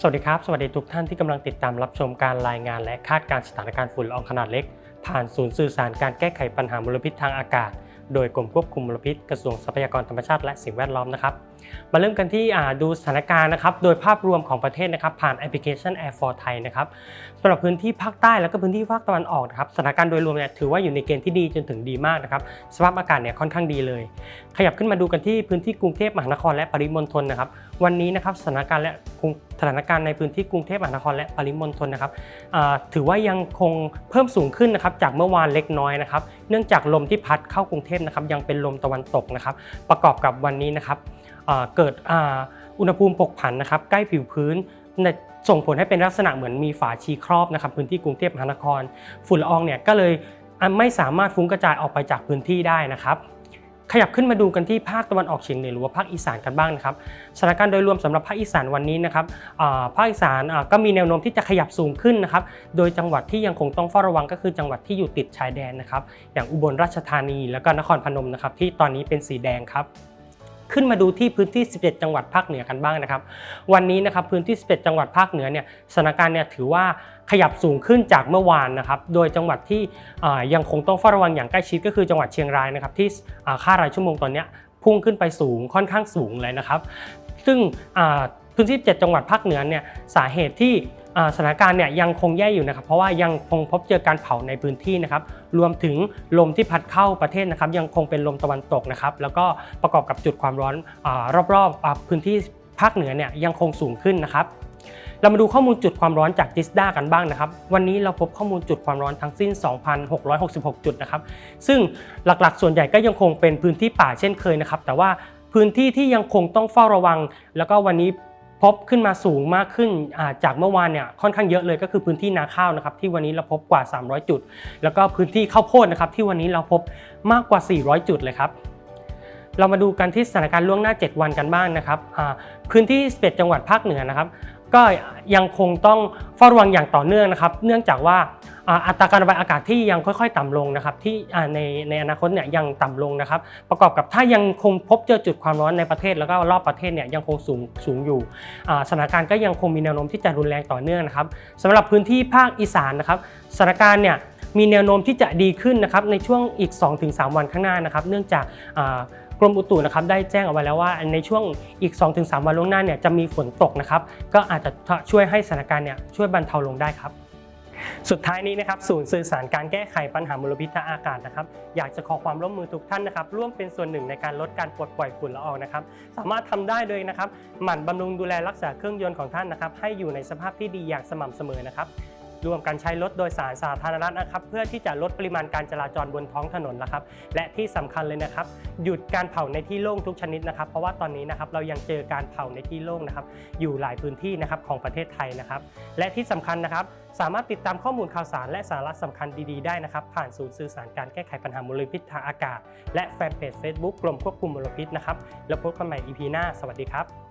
สวัสดีครับ สวัสดีทุกท่านที่กำลังติดตามรับชมการรายงานและคาดการสถานการณ์ฝุ่นละอองขนาดเล็ก ผ่านศูนย์สื่อสารการแก้ไขปัญหามลพิษทางอากาศ โดยกรมควบคุมมลพิษกระทรวงทรัพยากรธรรมชาติและสิ่งแวดล้อมนะครับมาเริ่มกันที่ดูสถานการณ์นะครับ โดยภาพรวมของประเทศนะครับ ผ่านแอปพลิเคชัน Air for Thai นะครับสำหรับพื้นที่ภาคใต้แล้วก็พื้นที่ภาคตะวันออกนะครับสถานการณ์โดยรวมเนี่ยถือว่าอยู่ในเกณฑ์ที่ดีจนถึงดีมากนะครับสภาพอากาศเนี่ยค่อนข้างดีเลย ขยับขึ้นมาดูกันที่พื้นที่กรุงเทพมหานครและปริมณฑลนะครับ วันนี้นะครับสถานการณ์และสถานการณ์ในพื้นที่กรุงเทพมหานครและปริมณฑลนะครับถือว่ายังคงเพิ่มสูงขึ้นนะครับจากเมื่อวานเล็กน้อยนะครับ เนื่องจากลมที่พัดเข้ากรุงเทพนะครับยังเป็นลมตะวันตกนะครับ ประกอบกับวันนี้นะครับ เกิดอุณหภูมิผกผันนะครับใกล้ผิวพื้นส่งผลให้เป็นลักษณะเหมือนมีฝาชีครอบนะครับพื้นที่กรุงเทพมหานคร ฝุ่นละอองเนี่ยก็เลยไม่สามารถฟุ้งกระจายออกไปจากพื้นที่ได้นะครับขยับขึ้นมาดูกันที่ภาคตะวันออกเฉียงเหนือหรือว่าภาคอีสานกันบ้างนะครับสถานการณ์โดยรวมสำหรับภาคอีสานวันนี้นะครับภาคอีสานก็มีแนวโน้มที่จะขยับสูงขึ้นนะครับโดยจังหวัดที่ยังคงต้องเฝ้าระวังก็คือจังหวัดที่อยู่ติดชายแดนนะครับอย่างอุบลราชธานีแล้วก็นครพนมนะครับที่ตอนนี้เป็นสีแดงครับ ขึ้นมาดูที่พื้นที่ 11 จังหวัดภาคเหนือกันบ้างนะครับ วันนี้นะครับพื้นที่ 11 จังหวัดภาคเหนือเนี่ยสถานการณ์เนี่ยถือว่าขยับสูงขึ้นจากเมื่อวานนะครับ โดยจังหวัดที่ยังคงต้องเฝ้าระวังอย่างใกล้ชิดก็คือจังหวัดเชียงรายนะครับที่ค่ารายชั่วโมงตอนนี้พุ่งขึ้นไปสูงค่อนข้างสูงเลยนะครับ ซึ่งพื้นที่ 7 จังหวัดภาคเหนือเนี่ยสาเหตุที่ สถานการณ์เนี่ยยังคงแย่อยู่นะครับ เพราะว่ายังคงพบเจอการเผาในพื้นที่นะครับ รวมถึงลมที่พัดเข้าประเทศนะครับ ยังคงเป็นลมตะวันตกนะครับ แล้วก็ประกอบกับจุดความร้อนอรอบๆพื้นที่ภาคเหนือเนี่ยยังคงสูงขึ้นนะครับเรามาดูข้อมูลจุดความร้อนจากจิสดากันบ้างนะครับ วันนี้เราพบข้อมูลจุดความร้อนทั้งสิ้น 2,666 จุดนะครับ ซึ่งหลักๆ ส่วนใหญ่ก็ยังคงเป็นพื้นที่ป่าเช่นเคยนะครับ แต่ว่าพื้นที่ที่ยังคงต้องเฝ้าระวัง แล้วก็วันนี้ พบขึ้นมาสูงมากขึ้นจากเมื่อวานเนี่ยค่อนข้างเยอะเลยก็คือพื้นที่นาข้าวนะครับที่วันนี้เราพบกว่า 300 จุด แล้วก็พื้นที่ข้าวโพดนะครับที่วันนี้เราพบมากกว่า 400 จุดเลยครับเรามาดูกันที่สถานการณ์ล่วงหน้า 7 วันกันบ้างนะครับพื้นที่ 11 จังหวัดภาคเหนือนะครับ ก็ยังคงต้องเฝ้าระวังอย่างต่อเนื่องนะครับ เนื่องจากว่า อัตราการระบายอากาศที่ยังค่อยๆ ต่ำลงนะครับที่ในในอนาคตเนี่ยยังต่ำลงนะครับ ประกอบกับถ้ายังคงพบเจอจุดความร้อนในประเทศแล้วก็รอบประเทศเนี่ยยังคงสูงสูงอยู่สถานการณ์ก็ยังคงมีแนวโน้มที่จะรุนแรงต่อเนื่องนะครับสำหรับพื้นที่ภาคอีสานนะครับสถานการณ์เนี่ยมีแนวโน้มที่จะดีขึ้นนะครับในช่วงอีก 2-3 วันข้างหน้านะครับ เนื่องจากกรมอุตุนะครับได้แจ้งเอาไว้แล้วว่าในช่วงอีก 2-3 วันล่วงหน้าเนี่ยจะมีฝนตกนะครับ ก็อาจจะช่วยให้สถานการณ์เนี่ยช่วยบรรเทาลงได้ครับ สุดท้ายนี้นะครับศูนย์สื่อสารการแก้ไขปัญหามลพิษทางอากาศนะครับ อยากจะขอความร่วมมือทุกท่านนะครับร่วมเป็นส่วนหนึ่งในการลดการปลดปล่อยฝุ่นละอองนะครับ สามารถทำได้โดยนะครับหมั่นบำรุงดูแลรักษาเครื่องยนต์ของท่านนะครับ ให้อยู่ในสภาพที่ดีอย่างสม่ำเสมอนะครับ รวมกันใช้รถโดยสารสาธารณะนะครับ เพื่อที่จะลดปริมาณการจราจรบนท้องถนนนะครับ และที่สำคัญเลยนะครับ หยุดการเผาในที่โล่งทุกชนิดนะครับ เพราะว่าตอนนี้นะครับเรายังเจอการเผาในที่โล่งนะครับ อยู่หลายพื้นที่นะครับของประเทศไทยนะครับ และที่สำคัญนะครับ สามารถติดตามข้อมูลข่าวสารและสาระสำคัญดีๆได้นะครับ ผ่านศูนย์สื่อสารการแก้ไขปัญหามลพิษทางอากาศ และแฟนเพจ Facebook กรมควบคุมมลพิษนะครับแล้วพบกันใหม่ EP หน้า สวัสดีครับ